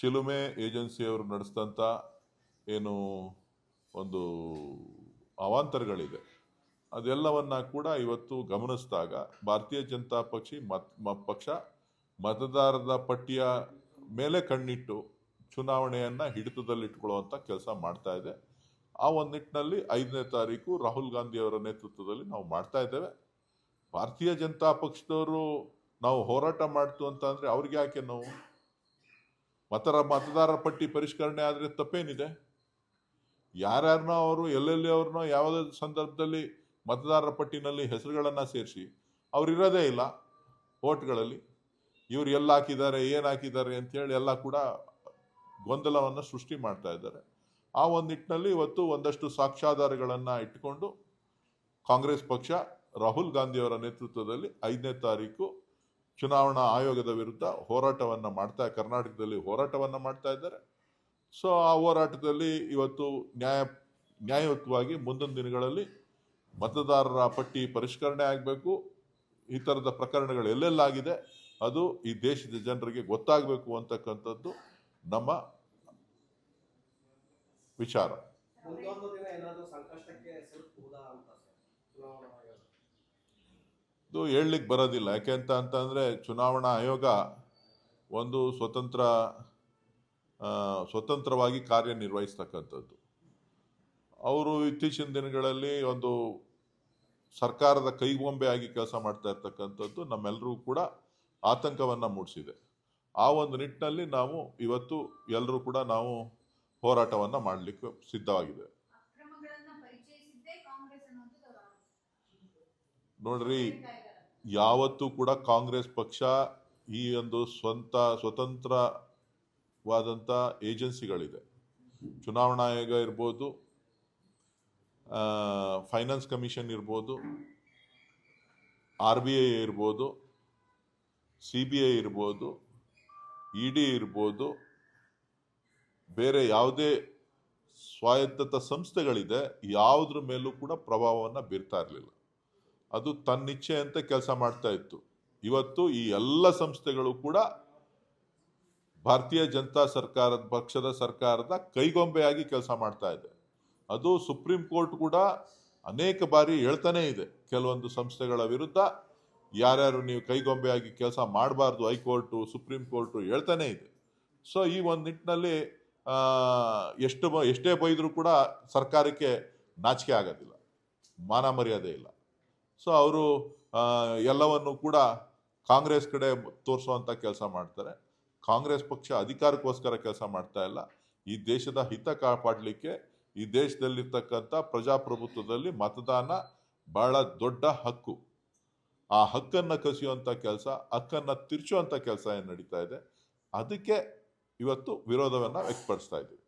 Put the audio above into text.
ಶಿಲುಮೆ ಏಜೆನ್ಸಿಯವರು ನಡೆಸಿದಂಥ ಏನು ಒಂದು ಅವಾಂತರಗಳಿದೆ. ಅದೆಲ್ಲವನ್ನ ಕೂಡ ಇವತ್ತು ಗಮನಿಸಿದಾಗ ಭಾರತೀಯ ಜನತಾ ಪಕ್ಷಿ ಮತ್ ಪಕ್ಷ ಮತದಾರರ ಪಟ್ಟಿಯ ಮೇಲೆ ಕಣ್ಣಿಟ್ಟು ಚುನಾವಣೆಯನ್ನು ಹಿಡಿತದಲ್ಲಿಟ್ಕೊಳ್ಳುವಂಥ ಕೆಲಸ ಮಾಡ್ತಾ ಇದೆ. ಆ ಒಂದು ನಿಟ್ಟಿನಲ್ಲಿ ಐದನೇ ತಾರೀಕು ರಾಹುಲ್ ಗಾಂಧಿ ಅವರ ನೇತೃತ್ವದಲ್ಲಿ ನಾವು ಮಾಡ್ತಾ ಇದ್ದೇವೆ. ಭಾರತೀಯ ಜನತಾ ಪಕ್ಷದವರು ನಾವು ಹೋರಾಟ ಮಾಡ್ತು ಅಂತ ಅಂದರೆ ಅವ್ರಿಗೆ ಯಾಕೆ ನಾವು? ಮತರ ಮತದಾರರ ಪಟ್ಟಿ ಪರಿಷ್ಕರಣೆ ಆದರೆ ತಪ್ಪೇನಿದೆ? ಯಾರ್ಯಾರನ್ನೋ ಅವರು, ಎಲ್ಲೆಲ್ಲಿ ಅವ್ರನ್ನೋ, ಯಾವುದೇ ಸಂದರ್ಭದಲ್ಲಿ ಮತದಾರರ ಪಟ್ಟಿನಲ್ಲಿ ಹೆಸರುಗಳನ್ನು ಸೇರಿಸಿ, ಅವರಿರೋದೇ ಇಲ್ಲ ಓಟ್ಗಳಲ್ಲಿ ಇವ್ರು ಎಲ್ಲ ಹಾಕಿದ್ದಾರೆ ಏನು ಹಾಕಿದ್ದಾರೆ ಅಂತೇಳಿ ಎಲ್ಲ ಕೂಡ ಗೊಂದಲವನ್ನು ಸೃಷ್ಟಿ ಮಾಡ್ತಾ ಇದ್ದಾರೆ. ಆ ಒಂದು ನಿಟ್ಟಿನಲ್ಲಿ ಇವತ್ತು ಒಂದಷ್ಟು ಸಾಕ್ಷ್ಯಾಧಾರಗಳನ್ನು ಇಟ್ಟುಕೊಂಡು ಕಾಂಗ್ರೆಸ್ ಪಕ್ಷ ರಾಹುಲ್ ಗಾಂಧಿಯವರ ನೇತೃತ್ವದಲ್ಲಿ ಐದನೇ ತಾರೀಕು ಚುನಾವಣಾ ಆಯೋಗದ ವಿರುದ್ಧ ಹೋರಾಟವನ್ನ ಮಾಡ್ತಾ ಕರ್ನಾಟಕದಲ್ಲಿ ಹೋರಾಟವನ್ನ ಮಾಡ್ತಾ ಇದ್ದಾರೆ. ಸೊ ಆ ಹೋರಾಟದಲ್ಲಿ ಇವತ್ತು ನ್ಯಾಯ, ನ್ಯಾಯಯುತವಾಗಿ ಮುಂದಿನ ದಿನಗಳಲ್ಲಿ ಮತದಾರರ ಪಟ್ಟಿ ಪರಿಷ್ಕರಣೆ ಆಗಬೇಕು. ಈ ಥರದ ಪ್ರಕರಣಗಳು ಎಲ್ಲೆಲ್ಲಾಗಿದೆ, ಅದು ಈ ದೇಶದ ಜನರಿಗೆ ಗೊತ್ತಾಗಬೇಕು ಅಂತಕ್ಕಂಥದ್ದು ನಮ್ಮ ವಿಚಾರ. ಇದು ಹೇಳಲಿಕ್ಕೆ ಬರೋದಿಲ್ಲ. ಯಾಕೆಂತ ಅಂತಂದರೆ ಚುನಾವಣಾ ಆಯೋಗ ಒಂದು ಸ್ವತಂತ್ರ ಸ್ವತಂತ್ರವಾಗಿ ಕಾರ್ಯನಿರ್ವಹಿಸ್ತಕ್ಕಂಥದ್ದು. ಅವರು ಇತ್ತೀಚಿನ ದಿನಗಳಲ್ಲಿ ಒಂದು ಸರ್ಕಾರದ ಕೈಗೊಂಬೆ ಆಗಿ ಕೆಲಸ ಮಾಡ್ತಾ ಇರ್ತಕ್ಕಂಥದ್ದು ನಮ್ಮೆಲ್ಲರೂ ಕೂಡ ಆತಂಕವನ್ನು ಮೂಡಿಸಿದೆ. ಆ ಒಂದು ನಿಟ್ಟಿನಲ್ಲಿ ನಾವು ಇವತ್ತು ಎಲ್ಲರೂ ಕೂಡ ನಾವು ಹೋರಾಟವನ್ನು ಮಾಡಲಿಕ್ಕೆ ಸಿದ್ಧವಾಗಿದೆ. ನೋಡ್ರಿ, ಯಾವತ್ತೂ ಕೂಡ ಕಾಂಗ್ರೆಸ್ ಪಕ್ಷ ಈ ಒಂದು ಸ್ವಂತ ಸ್ವತಂತ್ರವಾದಂಥ ಏಜೆನ್ಸಿಗಳಿದೆ. ಚುನಾವಣಾ ಆಯೋಗ ಇರ್ಬೋದು ಫೈನಾನ್ಸ್ ಕಮಿಷನ್ ಇರ್ಬೋದು, ಆರ್ ಬಿ ಐ ಇರ್ಬೋದು, ಸಿ ಬಿ ಐ ಇರ್ಬೋದು, ಇ ಡಿ ಇರ್ಬೋದು, ಬೇರೆ ಯಾವುದೇ ಸ್ವಾಯತ್ತತ ಸಂಸ್ಥೆಗಳಿದೆ, ಯಾವುದ್ರ ಮೇಲೂ ಕೂಡ ಪ್ರಭಾವವನ್ನು ಬೀರ್ತಾ ಇರಲಿಲ್ಲ. ಅದು ತನ್ನಿಚ್ಛೆಯಂತೆ ಕೆಲಸ ಮಾಡ್ತಾ ಇತ್ತು. ಇವತ್ತು ಈ ಎಲ್ಲ ಸಂಸ್ಥೆಗಳು ಕೂಡ ಭಾರತೀಯ ಜನತಾ ಸರ್ಕಾರದ, ಪಕ್ಷದ ಸರ್ಕಾರದ ಕೈಗೊಂಬೆಯಾಗಿ ಕೆಲಸ ಮಾಡ್ತಾ ಇದೆ. ಅದು ಸುಪ್ರೀಂ ಕೋರ್ಟ್ ಕೂಡ ಅನೇಕ ಬಾರಿ ಹೇಳ್ತಾನೆ ಇದೆ, ಕೆಲವೊಂದು ಸಂಸ್ಥೆಗಳ ವಿರುದ್ಧ ಯಾರ್ಯಾರು ನೀವು ಕೈಗೊಂಬೆಯಾಗಿ ಕೆಲಸ ಮಾಡಬಾರ್ದು ಹೈಕೋರ್ಟು, ಸುಪ್ರೀಂ ಕೋರ್ಟು ಹೇಳ್ತಾನೆ ಇದೆ. ಸೊ ಈ ಒಂದು ನಿಟ್ಟಿನಲ್ಲಿ ಎಷ್ಟು ಎಷ್ಟೇ ಬೈದರೂ ಕೂಡ ಸರ್ಕಾರಕ್ಕೆ ನಾಚಿಕೆ ಆಗೋದಿಲ್ಲ. ಮಾನ ಮರ್ಯಾದೆ ಇಲ್ಲ. ಸೊ ಅವರು ಎಲ್ಲವನ್ನು ಕೂಡ ಕಾಂಗ್ರೆಸ್ ಕಡೆ ತೋರಿಸುವಂಥ ಕೆಲಸ ಮಾಡ್ತಾರೆ. ಕಾಂಗ್ರೆಸ್ ಪಕ್ಷ ಅಧಿಕಾರಕ್ಕೋಸ್ಕರ ಕೆಲಸ ಮಾಡ್ತಾ ಇಲ್ಲ. ಈ ದೇಶದ ಹಿತ ಕಾಪಾಡಲಿಕ್ಕೆ ಈ ದೇಶದಲ್ಲಿರ್ತಕ್ಕಂಥ ಪ್ರಜಾಪ್ರಭುತ್ವದಲ್ಲಿ ಮತದಾನ ಬಹಳ ದೊಡ್ಡ ಹಕ್ಕು. ಆ ಹಕ್ಕನ್ನು ಕಸಿಯುವಂಥ ಕೆಲಸ, ಹಕ್ಕನ್ನು ತಿರ್ಚುವಂಥ ಕೆಲಸ ಏನು ನಡೀತಾ ಇದೆ? ಅದಕ್ಕೆ ಇವತ್ತು ವಿರೋಧವನ್ನು ವ್ಯಕ್ತಪಡಿಸ್ತಾ ಇದ್ದೀವಿ.